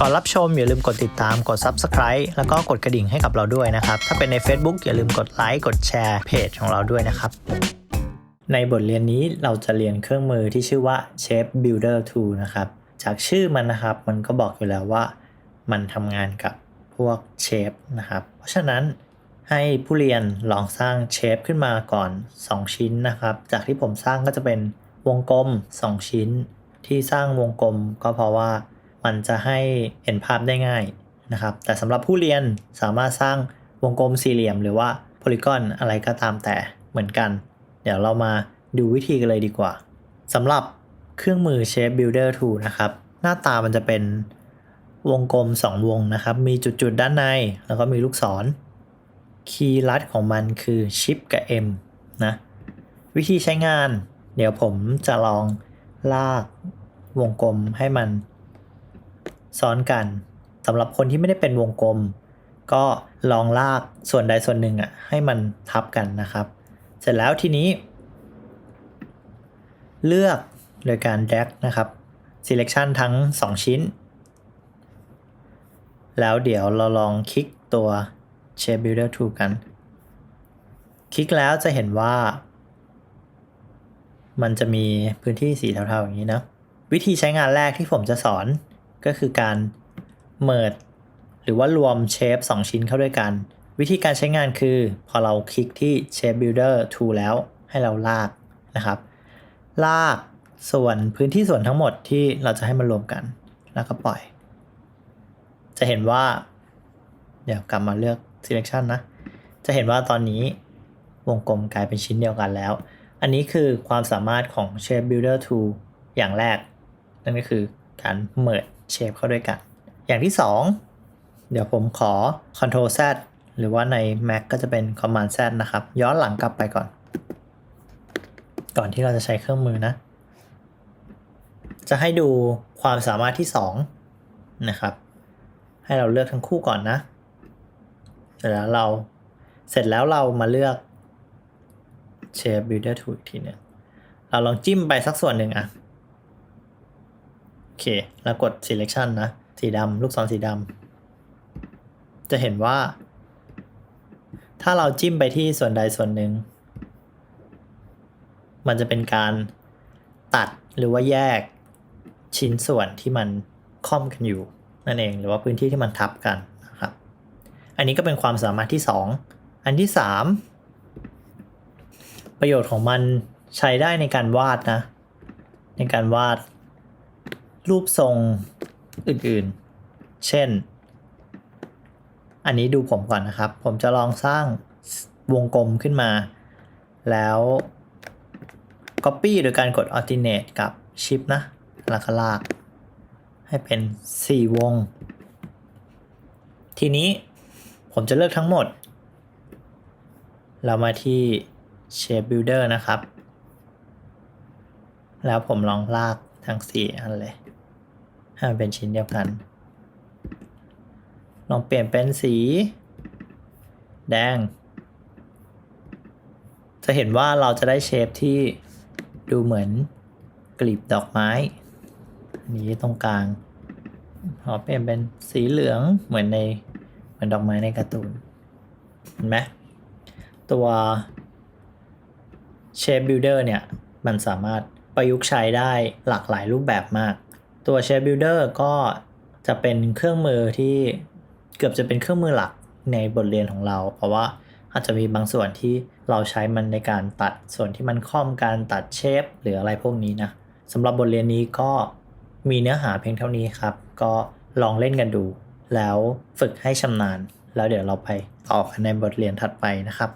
ก่อนรับชมอย่าลืมกดติดตามกด Subscribe แล้วก็กดกระดิ่งให้กับเราด้วยนะครับ ถ้าเป็นใน Facebook อย่าลืมกดไลค์กดแชร์เพจของเราด้วยนะครับ ในบทเรียนนี้เราจะเรียนเครื่องมือที่ชื่อว่า Shape Builder Tool นะครับ จากชื่อมันนะครับ มันก็บอกอยู่แล้วว่ามันทำงานกับพวกเชฟนะครับ เพราะฉะนั้นให้ผู้เรียนลองสร้างเชฟขึ้นมาก่อน 2 ชิ้นนะครับ จากที่ผมสร้างก็จะเป็นวงกลม 2 ชิ้น ที่สร้างวงกลมก็เพราะว่ามันจะให้เห็นภาพได้ง่ายนะครับ แต่สำหรับผู้เรียนสามารถสร้างวงกลมสี่เหลี่ยม หรือว่าโพลีกอนอะไรก็ตามแต่เหมือนกัน เดี๋ยวเรามาดูวิธีกันเลยดีกว่าสำหรับเครื่องมือ Shape Builder Tool นะครับ หน้าตามันจะเป็นวงกลม 2 วงนะครับ มีจุดๆ ด้านใน แล้วก็มีลูกศร คีย์ลัดของมันคือ Shift กับ M นะ วิธีใช้งาน เดี๋ยวผมจะลอง ลากวงกลมให้มันซ้อนกันสำหรับคนที่ไม่ได้เป็นวงกลม ก็ลองลากส่วนใดส่วนหนึ่งอะให้มันทับกันนะครับ เสร็จแล้วทีนี้ เลือกโดยการ drag นะครับ selection ทั้ง 2 ชิ้น แล้วเดี๋ยวเราลองคลิกตัว Shape Builder Tool กัน คลิกแล้วจะเห็นว่า มันจะมีพื้นที่สีเทาๆอย่างนี้นะวิธีใช้งานแรกที่ผมจะสอนก็คือการ merge หรือว่ารวมเชฟ2 ชิ้นเข้าด้วยกัน วิธีการใช้งานคือ พอเราคลิกที่ Shape Builder Tool แล้วให้เราลากนะครับ ลากส่วนพื้นที่ส่วนทั้งหมดที่เราจะให้มันรวมกัน แล้วก็ปล่อย จะเห็นว่า เดี๋ยวกลับมาเลือก selection นะ จะเห็นว่าตอนนี้วงกลมกลายเป็นชิ้นเดียวกันแล้ว อันนี้คือความสามารถของ Shape Builder Tool อย่างแรก นั่นก็คือการ merge shape เข้าด้วยกัน อย่างที่ 2 เดี๋ยวผมขอ Ctrl Z หรือว่าใน Mac ก็จะเป็น Command Z นะครับ ย้อนหลังกลับไปก่อน ก่อนที่เราจะใช้เครื่องมือนะ จะให้ดูความสามารถที่ 2 นะครับ ให้เราเลือกทั้งคู่ก่อนนะ เสร็จแล้วเราเสร็จแล้วเรามาเลือก Shape Builder Tool อีกทีหนึงเราลองจิ้มไปสักส่วนหนึ่งอะโอเค แล้วกด selection นะ สีดำลูกศรสีดำจะเห็นว่า ถ้าเราจิ้มไปที่ส่วนใดส่วนหนึ่ง มันจะเป็นการตัดหรือว่าแยกชิ้นส่วนที่มันค่อมกันอยู่ นั่นเอง หรือว่าพื้นที่ที่มันทับกันนะครับ อันนี้ก็เป็นความสามารถที่ 2 อันที่ 3 ประโยชน์ของมันใช้ได้ในการวาดนะ ในการวาด รูปทรงอื่นๆ เช่น อันนี้ดูผมก่อนนะครับ ผมจะลองสร้างวงกลมขึ้นมา แล้ว Copy โดยการกด Alternate กับ Shift นะล้วก็ลาก ให้เป็น 4 วง ทีนี้ผมจะเลือกทั้งหมด เรามาที่ Shape Builder นะครับ แล้วผมลองลากทั้ง 4 อันเลยให้มันเป็นชิ้นเดียวกัน ลองเปลี่ยนเป็นสี แดง จะเห็นว่าเราจะได้เชฟที่ดูเหมือนกลีบดอกไม้ อันนี้ตรงกลางขอเปลี่ยนเป็นสีเหลืองเหมือนในเหมือนดอกไม้ในการ์ตูน เห็นไหมตัว Shape Builder เนี่ยมันสามารถประยุกต์ใช้ได้หลากหลายรูปแบบมาก ตัว Shape Builder ก็จะเป็นเครื่องมือที่เกือบจะเป็นเครื่องมือหลักในบทเรียนของเรา เพราะว่าอาจจะมีบางส่วนที่เราใช้มันในการตัดส่วนที่มันค่อมการตัดเชฟหรืออะไรพวกนี้นะสำหรับบทเรียนนี้ก็มีเนื้อหาเพียงเท่านี้ครับ ก็ลองเล่นกันดู แล้วฝึกให้ชำนาญ แล้วเดี๋ยวเราไปต่อกันในบทเรียนถัดไปนะครับ